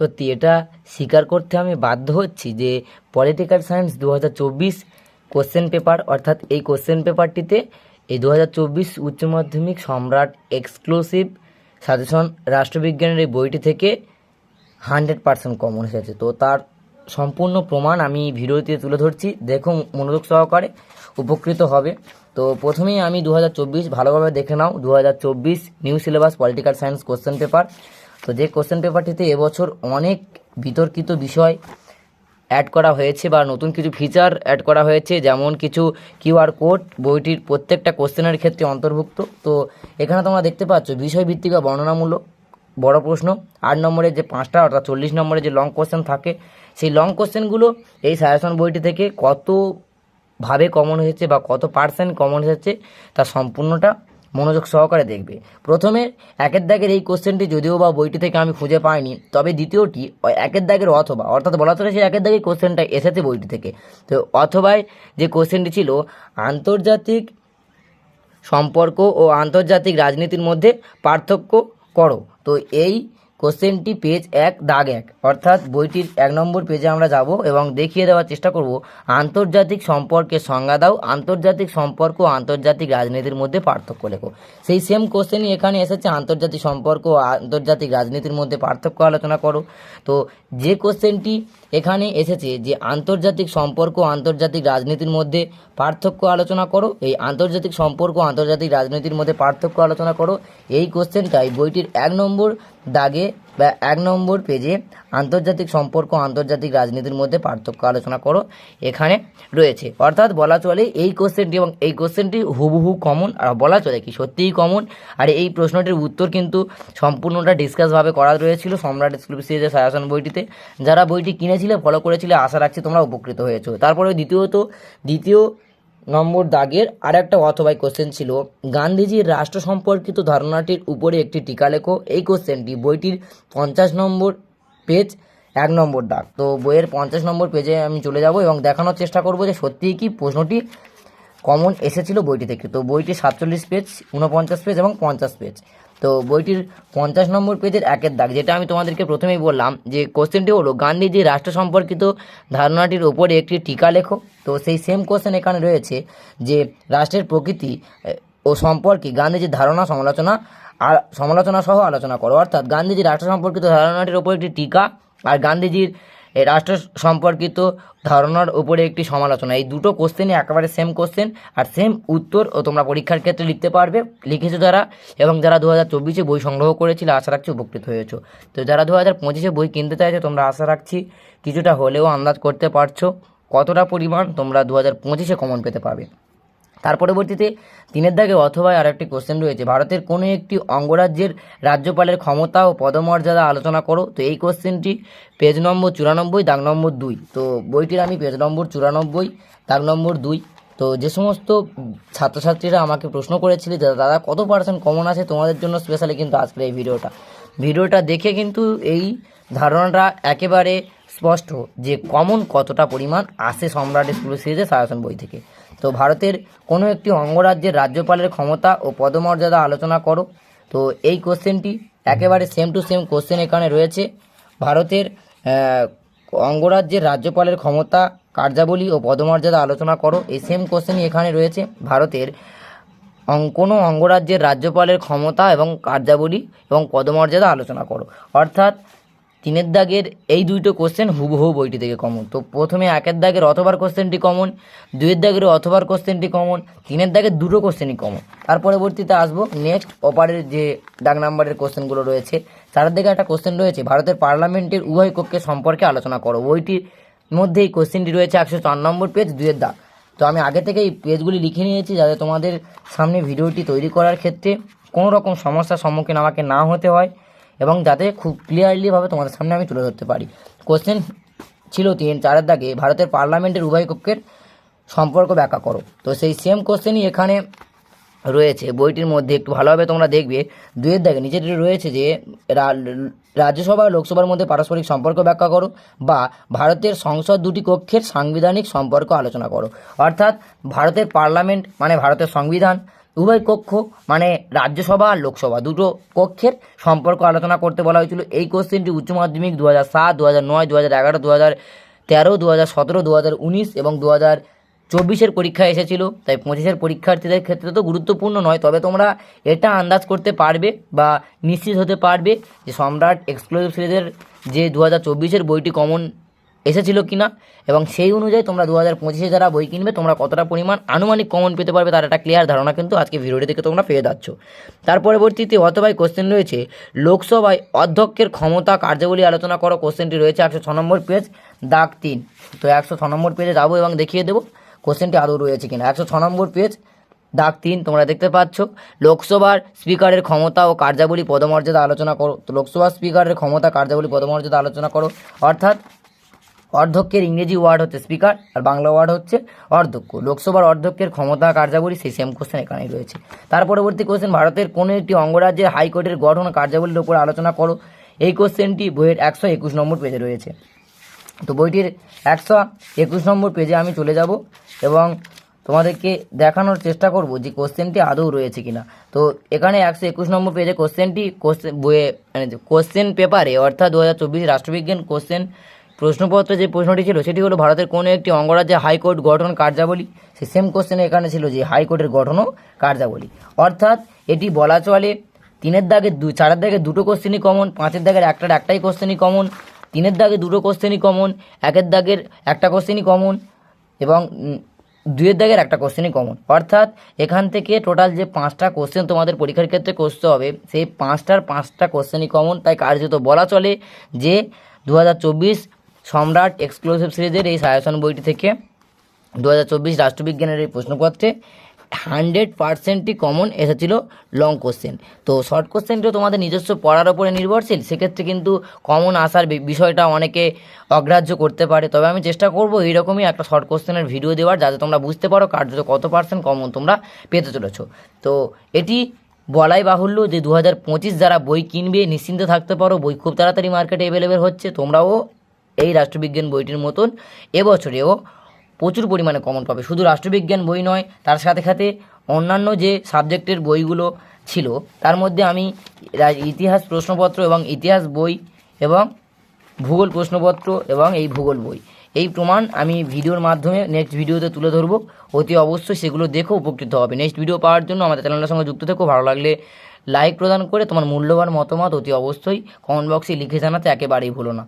সত্যি, এটা স্বীকার করতে আমি বাধ্য হচ্ছি যে পলিটিক্যাল সায়েন্স দু হাজার চব্বিশ কোশ্চেন পেপার, অর্থাৎ এই কোশ্চেন পেপারটিতে এই দু হাজার চব্বিশ উচ্চ মাধ্যমিক সম্রাট এক্সক্লুসিভ সাজেশন রাষ্ট্রবিজ্ঞানের এই বইটি থেকে হান্ড্রেড পার্সেন্ট কমন এসেছে তো তার সম্পূর্ণ প্রমাণ আমি ভিডিওতে তুলে ধরছি। দেখুন, মনোযোগ সহকারে উপকৃত হবে। তো প্রথমেই আমি দু হাজার চব্বিশ ভালোভাবে দেখে নাও। দু হাজার চব্বিশ new syllabus political science question paper. তো যে কোশ্চেন পেপারটিতে এবছর অনেক বিতর্কিত বিষয় অ্যাড করা হয়েছে বা নতুন কিছু ফিচার অ্যাড করা হয়েছে, যেমন কিছু কিউআর কোড বইটির প্রত্যেকটা কোশ্চেনের ক্ষেত্রে অন্তর্ভুক্ত। তো এখানে তোমরা দেখতে পাচ্ছ, বিষয়ভিত্তিক বা বর্ণনামূলক বড় প্রশ্ন। আট নম্বরের যে পাঁচটা, অর্থাৎ চল্লিশ নম্বরের যে লং কোশ্চেন থাকে, সেই লং কোশ্চেনগুলো এই সাজেশন বইটি থেকে কত ভাবে কমন হয়েছে বা কত পার্সেন্ট কমন এসেছে তা সম্পূর্ণটা মনোযোগ সহকারে দেখবে। প্রথমে একের দাগের এই কোশ্চেনটি যদিও বা বইটি থেকে আমি খুঁজে পাইনি, তবে দ্বিতীয়টি একের দাগের অথবা, অর্থাৎ বলা চলে সেই একের দাগের কোশ্চেনটা এসেছে বইটি থেকে। তো অথবায় যে কোশ্চেনটি ছিল, আন্তর্জাতিক সম্পর্ক ও আন্তর্জাতিক রাজনীতির মধ্যে পার্থক্য করো। তো এই কোশ্চেনটি পেজ এক, দাগ এক। অর্থাৎ বইটির এক নম্বর পেজে আমরা যাব এবং দেখিয়ে দেওয়ার চেষ্টা করব, আন্তর্জাতিক সম্পর্কের সংজ্ঞা দাও, আন্তর্জাতিক সম্পর্ক আন্তর্জাতিক রাজনীতির মধ্যে পার্থক্য লেখো। সেই সেম কোশ্চেনই এখানে এসেছে, আন্তর্জাতিক সম্পর্ক ও আন্তর্জাতিক রাজনীতির মধ্যে পার্থক্য আলোচনা করো। তো যে কোশ্চেনটি এখানে এসেছে যে আন্তর্জাতিক সম্পর্ক আন্তর্জাতিক রাজনীতির মধ্যে পার্থক্য আলোচনা করো, এই আন্তর্জাতিক সম্পর্ক আন্তর্জাতিক রাজনীতির মধ্যে পার্থক্য আলোচনা করো, এই কোশ্চেনটাই বইটির এক নম্বর দাগে বা এক নম্বর পেজে আন্তর্জাতিক সম্পর্ক, আন্তর্জাতিক রাজনীতির মধ্যে পার্থক্য আলোচনা করো। এখানে রয়েছে। অর্থাৎ বলা চলে এই কোশ্চেনটি এবং এই কোশ্চেনটি হুবহু কমন আর বলা চলে কি? সত্যিই কমন আর এই প্রশ্নটির উত্তর কিন্তু সম্পূর্ণটা ডিসকাসভাবে করা রয়েছিল সম্রাট এক্সক্লুসিভ সিরিজের সায়াসন বইটিতে। যারা বইটি কিনেছিলে ফলো করেছিলে, আশা রাখছি তোমরা উপকৃত হয়েছো। তারপরে দ্বিতীয়ত, দ্বিতীয় নম্বর দাগের আর একটা অথবাই কোশ্চেন ছিল, গান্ধীজির রাষ্ট্র সম্পর্কিত ধারণাটির উপরে একটি টিকা লেখো। এই কোশ্চেনটি বইটির পঞ্চাশ নম্বর পেজ এক নম্বর দাগ। তো বইয়ের পঞ্চাশ নম্বর পেজে আমি চলে যাব এবং দেখানোর চেষ্টা করব যে সত্যিই কি প্রশ্নটি কমন এসেছিল বইটি থেকে। তো বইটি সাতচল্লিশ পেজ উনপঞ্চাশ পেজ এবং পঞ্চাশ পেজ তো বইটির পঞ্চাশ নম্বর পেজের একের দাগ, যেটা আমি তোমাদেরকে প্রথমেই বললাম যে কোশ্চেনটি হলো, গান্ধীজি রাষ্ট্র সম্পর্কিত ধারণাটির ওপরে একটি টিকা লেখো। তো সেই সেম কোশ্চেন এখানে রয়েছে যে রাষ্ট্রের প্রকৃতি ও সম্পর্কে গান্ধীজির ধারণা, সমালোচনা, আর সমালোচনা সহ আলোচনা করো। অর্থাৎ গান্ধীজি রাষ্ট্র সম্পর্কিত ধারণাটির ওপর একটি টিকা, আর গান্ধীজির এই রাষ্ট্র সম্পর্কিত ধারণার উপরে একটি সমালোচনা। এই দুটো কোশ্চেনই একেবারে সেম কোশ্চেন আর সেম উত্তর ও তোমরা পরীক্ষার ক্ষেত্রে লিখতে পারবে, লিখেছো যারা, এবং যারা দু হাজার চব্বিশে বই সংগ্রহ করেছিলে, আশা রাখছি উপকৃত হয়েছো। তো যারা দু হাজার পঁচিশে বই কিনতে চাইছো, তোমরা আশা রাখছি কিছুটা হলেও আন্দাজ করতে পারছ কতটা পরিমাণ তোমরা দু হাজার পঁচিশে কমন পেতে পারবে তার পরবর্তীতে তিনের দাগে অথবা আর একটি কোশ্চেন রয়েছে। ভারতের কোনো একটি অঙ্গরাজ্যের রাজ্যপালের ক্ষমতা ও পদমর্যাদা আলোচনা করো। তো এই কোশ্চেনটি পেজ নম্বর চুরানব্বই, দাগ নম্বর দুই। তো বইটির আমি পেজ নম্বর চুরানব্বই, দাগ নম্বর দুই। তো যে সমস্ত ছাত্রছাত্রীরা আমাকে প্রশ্ন করেছিল দাদা কত পার্সেন্ট কমন আছে, তোমাদের জন্য স্পেশালি কিন্তু আজকের এই ভিডিওটা ভিডিওটা দেখে কিন্তু এই ধারণাটা একেবারে স্পষ্ট যে কমন কতটা পরিমাণ আসে সম্রাট স্কুল সিরিজের সাজেশন বই থেকে। তো ভারতের কোনো একটি অঙ্গরাজ্যের রাজ্যপালের ক্ষমতা ও পদমর্যাদা আলোচনা করো। তো এই কোশ্চেনটি একেবারে সেম টু সেম কোশ্চেন এখানে রয়েছে। ভারতের অঙ্গরাজ্যের রাজ্যপালের ক্ষমতা, কার্যাবলী ও পদমর্যাদা আলোচনা করো। এই সেম কোশ্চেনই এখানে রয়েছে। ভারতের কোনো অঙ্গরাজ্যের রাজ্যপালের ক্ষমতা এবং কার্যাবলী এবং পদমর্যাদা আলোচনা করো। অর্থাৎ তিনের দাগের এই দুইটো কোশ্চেন হুবহু বইটি থেকে কমন তো প্রথমে একের দাগের অথবার কোশ্চেনটি কমন দুইয়ের দাগের অথবার কোশ্চেনটি কমন তিনের দাগের দুটো কোশ্চেনই কমন তার পরবর্তীতে আসব নেক্সট অপারের যে দাগ নাম্বারের কোশ্চেনগুলো রয়েছে তার দিকে একটা কোশ্চেন রয়েছে, ভারতের পার্লামেন্টের উভয় কক্ষের সম্পর্কে আলোচনা করো। বইটির মধ্যে এই কোশ্চেনটি রয়েছে একশো চার নম্বর পেজ দুইয়ের দাগ। তো আমি আগে থেকে এই পেজগুলি লিখে নিয়েছি যাতে তোমাদের সামনে ভিডিওটি তৈরি করার ক্ষেত্রে কোনো রকম সমস্যার সম্মুখীন আমাকে না হতে হয়। এবং যাতে খুব ক্লিয়ারলিভাবে তোমাদের সামনে আমি তুলে ধরতে পারি। কোশ্চেন ছিল তিন, চারের দাগে, ভারতের পার্লামেন্টের উভয় কক্ষের সম্পর্ক ব্যাখ্যা করো। তো সেই সেম কোশ্চেনই এখানে রয়েছে। বইটির মধ্যে একটু ভালোভাবে তোমরা দেখবে, দুয়ের দাগে নিচেটি রয়েছে যে রাজ্যসভা ও লোকসভার মধ্যে পারস্পরিক সম্পর্ক ব্যাখ্যা করো বা ভারতের সংসদ দুটি কক্ষের সাংবিধানিক সম্পর্ক আলোচনা করো। অর্থাৎ ভারতের পার্লামেন্ট মানে ভারতের সংবিধান, উভয় কক্ষ মানে রাজ্যসভা আর লোকসভা দুটো কক্ষের সম্পর্ক আলোচনা করতে বলা হয়েছিল। এই কোশ্চেনটি উচ্চ মাধ্যমিক দু হাজার সাত দু হাজার নয় দু হাজার এগারো দু হাজার তেরো দু হাজার সতেরো দু হাজার উনিশ এবং দু হাজার চব্বিশের পরীক্ষায় এসেছিল, তাই পঁচিশের পরীক্ষার্থীদের ক্ষেত্রে তো গুরুত্বপূর্ণ নয়, তবে তোমরা এটা আন্দাজ করতে পারবে বা নিশ্চিত হতে পারবে যে সম্রাট এক্সক্লুসিভ সিরিজের যে দু হাজার চব্বিশের বইটি কমন এসেছিল কিনা, এবং সেই অনুযায়ী তোমরা দু হাজার পঁচিশে যারা বই কিনবে, তোমরা কতটা পরিমাণ আনুমানিক কমন পেতে পারবে তার একটা ক্লিয়ার ধারণা কিন্তু আজকে ভিডিওটি থেকে তোমরা পেয়ে যাচ্ছ। তার পরবর্তীতে অথবাই কোশ্চেন রয়েছে, লোকসভায় অধ্যক্ষের ক্ষমতা কার্যাবলী আলোচনা করো কোশ্চেনটি রয়েছে একশো ছ নম্বর পেজ দাগ তিন। তো একশো ছ নম্বর পেজে যাব এবং দেখিয়ে দেবো। কোশ্চেনটি আদৌ রয়েছে কিনা? একশো ছ নম্বর পেজ দাগ তিন, তোমরা দেখতে পাচ্ছ। লোকসভার স্পিকারের ক্ষমতা ও কার্যাবলী পদমর্যাদা আলোচনা করো। তো লোকসভার স্পিকারের ক্ষমতা, কার্যাবলী পদমর্যাদা আলোচনা করো। অর্থাৎ অর্ধক্ষের ইংরেজি ওয়ার্ড হচ্ছে স্পিকার, আর বাংলা ওয়ার্ড হচ্ছে অর্ধক্ষ লোকসভার অর্ধক্ষের ক্ষমতা, কার্যাবলী সেই সেম কোশ্চেন এখানেই রয়েছে। তার পরবর্তী কোশ্চেন ভারতের কোনো একটি অঙ্গরাজ্যের হাইকোর্টের গঠন কার্যাবলীর উপর আলোচনা করো? এই কোশ্চেনটি বইয়ের একশো একুশ নম্বর পেজে রয়েছে। তো বইটির একশো একুশ নম্বর পেজে আমি চলে যাব এবং তোমাদেরকে দেখানোর চেষ্টা করব যে কোশ্চেনটি আদৌ রয়েছে কিনা। তো এখানে একশো একুশ নম্বর পেজে কোশ্চেনটি কোশ্চেন বইয়ে মানে কোশ্চেন পেপারে অর্থাৎ দু হাজার চব্বিশ রাষ্ট্রবিজ্ঞান কোশ্চেন প্রশ্নপত্রে যে প্রশ্নটি ছিল, সেটি হলো ভারতের কোনো একটি অঙ্গরাজ্যে হাইকোর্ট গঠন কার্যাবলী। সেই সেম কোশ্চেনে এখানে ছিল যে হাইকোর্টের গঠন ও কার্যাবলী। অর্থাৎ এটি বলা চলে তিনের দাগে দু, চারের দাগে দুটো কোশ্চেনই কমন পাঁচের দাগের একটার একটাই কোশ্চেনই কমন তিনের দাগে দুটো কোশ্চেনই কমন একের দাগের একটা কোশ্চেনই কমন এবং উম, দুইয়ের দাগের একটা কোশ্চেনই কমন অর্থাৎ এখান থেকে টোটাল যে পাঁচটা কোশ্চেন তোমাদের পরীক্ষার ক্ষেত্রে করতে হবে সেই পাঁচটার পাঁচটা কোশ্চেনই কমন তাই কার্যত বলা চলে যে দু হাজার চব্বিশ সম্রাট এক্সক্লুসিভ সিরিজের এই সায়াসন বইটি থেকে দু হাজার চব্বিশ রাষ্ট্রবিজ্ঞানের এই প্রশ্নপত্রে হান্ড্রেড পার্সেন্টই কমন এসেছিল লং কোশ্চেন তো শর্ট কোশ্চেনটিও তোমাদের নিজস্ব পড়ার ওপরে নির্ভরশীল, সেক্ষেত্রে কিন্তু কমন আসার বিষয়টা অনেকে অগ্রাহ্য করতে পারে। তবে আমি চেষ্টা করব এইরকমই একটা শর্ট কোশ্চেনের ভিডিও দেওয়ার, যাতে তোমরা বুঝতে পারো কার্যত কত পার্সেন্ট কমন তোমরা পেতে চলেছো। তো এটি বলাই বাহুল্য যে দু হাজার পঁচিশ যারা বই কিনবে, নিশ্চিন্ত থাকতে পারো, বই খুব তাড়াতাড়ি মার্কেটে অ্যাভেলেবেল হচ্ছে। তোমরাও এই রাষ্ট্রবিজ্ঞান বইটির মতন এবছরেও প্রচুর পরিমাণে কমন পাবে। শুধু রাষ্ট্রবিজ্ঞান বই নয়, তার সাথে সাথে অন্যান্য যে সাবজেক্টের বইগুলো ছিল, তার মধ্যে আমি ইতিহাস প্রশ্নপত্র এবং ইতিহাস বই এবং ভূগোল প্রশ্নপত্র এবং এই ভূগোল বই। এই প্রমাণ আমি ভিডিওর মাধ্যমে নেক্সট ভিডিওতে তুলে ধরবো। অতি অবশ্যই সেগুলো দেখে উপকৃত হবে। নেক্সট ভিডিও পাওয়ার জন্য আমাদের চ্যানেলের সঙ্গে যুক্ত থেকো। ভালো লাগলে লাইক প্রদান করে তোমার মূল্যবান মতামত অতি অবশ্যই কমেন্ট বক্সে লিখে জানাতে একেবারেই ভুলো না।